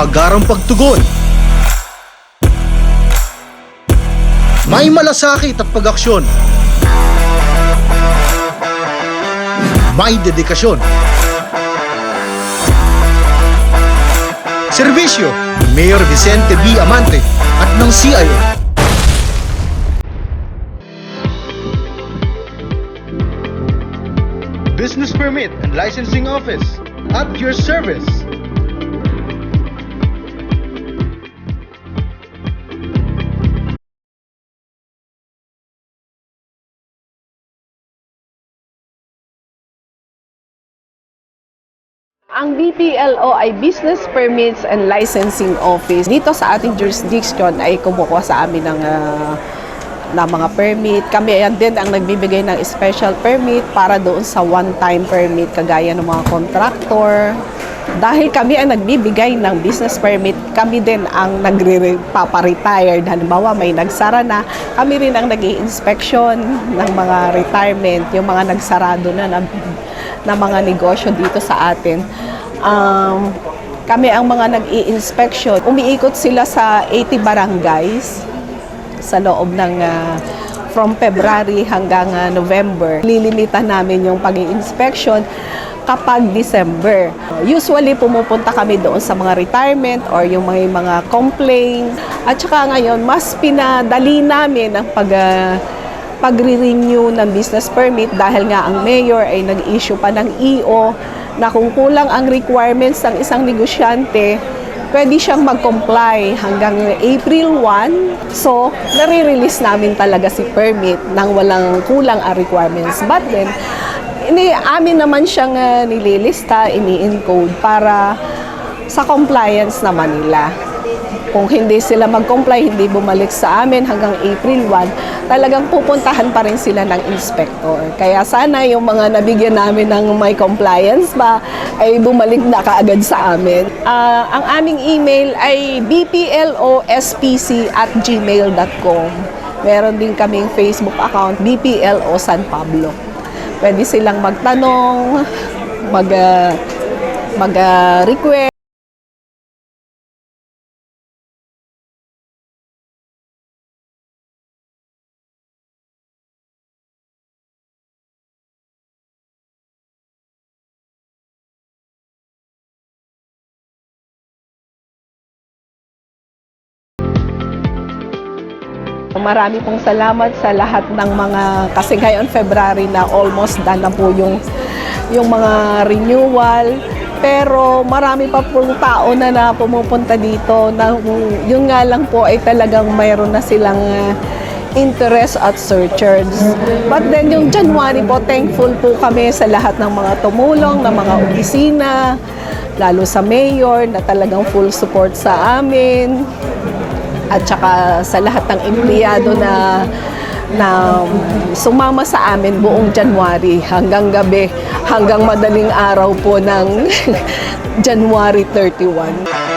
agarang pagtugon. May malasakit at pag-aksyon. May dedikasyon. Serbisyo ni Mayor Vicente B. Amante at ng CIO. Business Permit and Licensing Office at your service. Ang BPLO ay Business Permits and Licensing Office. Dito sa ating jurisdiction ay kumukuha sa amin ng, ah, ng mga permit. Kami yan din ang nagbibigay ng special permit para doon sa one-time permit kagaya ng mga contractor. Dahil kami ang nagbibigay ng business permit, kami din ang nagre-retire. Halimbawa, may nagsara na, kami rin ang nag inspection ng mga retirement, yung mga nagsarado na, na na mga negosyo dito sa atin. Um, kami ang mga nag-i-inspection. Umiikot sila sa 80 barangays sa loob ng ah, from February hanggang ah, November. Lilimitan namin yung pag inspection kapag December. Usually pumupunta kami doon sa mga retirement or yung mga, mga complaint. At saka ngayon, mas pinadali namin ang pag ah, pagre-renew ng business permit dahil nga ang mayor ay nag-issue pa ng EO na kung kulang ang requirements ng isang negosyante, pwede siyang mag-comply hanggang April 1. So, nare-release namin talaga si permit nang walang kulang ang requirements. But then, ini amin naman siyang uh, nililista, ini-encode para sa compliance naman nila. Kung hindi sila mag-comply, hindi bumalik sa amin hanggang April 1, talagang pupuntahan pa rin sila ng inspector. Kaya sana yung mga nabigyan namin ng may compliance ba, ay bumalik na kaagad sa amin. Ah, ang aming email ay bplospc at gmail.com. Meron din kaming Facebook account, BPLO San Pablo. Pwede silang magtanong, mag, ah, mag ah, request. Marami pong salamat sa lahat ng mga, kasi ngayon February na almost done na po yung, yung mga renewal. Pero marami pa pong tao na, na pumupunta dito na yun nga lang po ay talagang mayroon na silang uh, interest at searchers. But then yung January po, thankful po kami sa lahat ng mga tumulong, ng mga opisina, lalo sa mayor na talagang full support sa amin at saka sa lahat ng empleyado na na sumama sa amin buong January hanggang gabi, hanggang madaling araw po ng January 31.